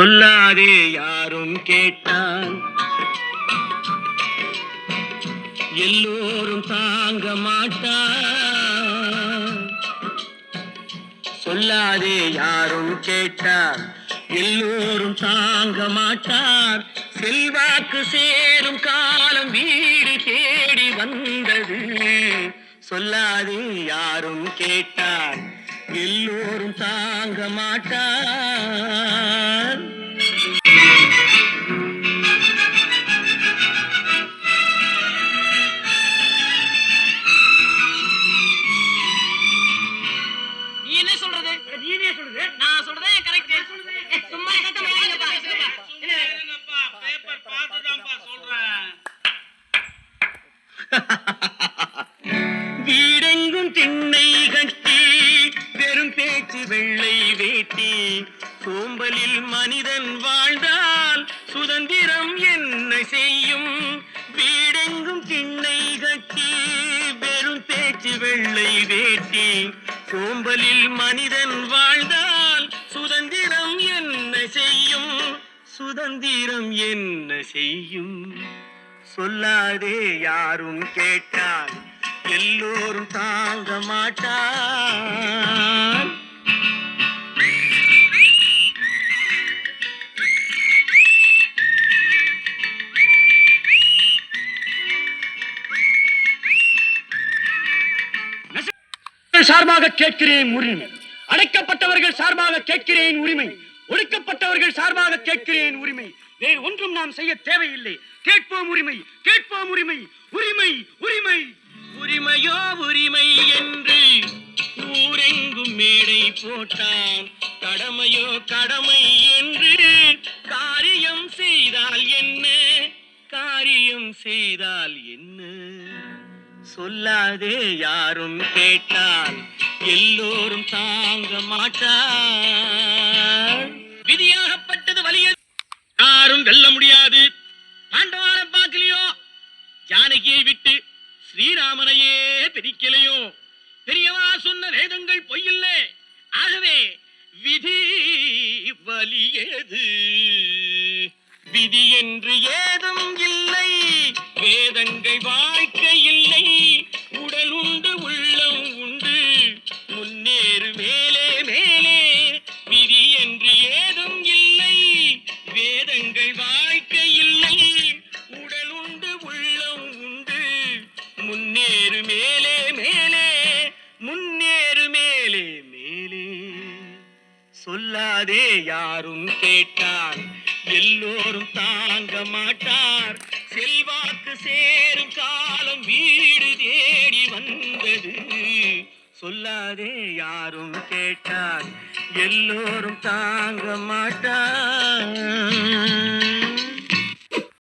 சொல்லாதே யாரும் கேட்டால். எல்லோரும் தாங்க மாட்டார். சொல்லாதே யாரும் கேட்டார் எல்லோரும் தாங்க மாட்டார். செல்வாக்கு சேரும் காலம் வீடு தேடி வந்தது. சொல்லாதே யாரும் கேட்டார் எல்லோரும் தாங்க மாட்டார். வெள்ளை வேட்டி. சோம்பலில் மனிதன் வாழ்ந்தால் சுதந்திரம் என்ன செய்யும்? வீடெங்கும் திண்ணை கட்டி வெறும் பேச்சு வெள்ளை வேட்டி. சோம்பலில் மனிதன் வாழ்ந்தால் சுதந்திரம் என்ன செய்யும்? சுதந்திரம் என்ன செய்யும்? சொல்லாதே யாரும் கேட்டால் எல்லோரும் தாங்க மாட்டார். சார்பாக கேட்கிறேன் உரிமை. அடைக்கப்பட்டவர்கள் சார்பாக கேட்கிறேன் உரிமை. ஒடுக்கப்பட்டவர்கள் சார்பாக கேட்கிறேன் உரிமை. வேறு ஒன்றும் நாம் செய்ய தேவையில்லை. கேட்போம் உரிமை. கேட்போம் உரிமை. உரிமை உரிமை. உரிமையோ உரிமை என்று ஊரெங்கும் மேடை போட்டான். கடமையோ கடமை என்று காரியம் செய்தால் என்ன? காரியம் செய்தால் என்ன? சொல்லாதே யாரும் கேட்டால் எல்லோரும் தாங்க மாட்டார். விதியாகப்பட்டது வலிய யாரும் வெல்ல முடியாது. பாண்டவான பார்க்கலையோ? ஜானகியை விட்டு ஸ்ரீராமனையே பிரிக்கலையோ? பெரியவா சொன்ன வேதங்கள் பொய்யில்லை. ஆகவே விதி வலியது. விதி என்று ஏதும் இல்லை. வேதங்கள் முன்னேறு மேலே மேலே முன்னேறு மேலே மேலே. சொல்லாதே யாரும் கேட்டார் எல்லோரும் தாங்க மாட்டார். செல்வாக்கு சேரும் காலம் வீடு தேடி வந்தது. சொல்லாதே யாரும் கேட்டார் எல்லோரும் தாங்க மாட்டார்.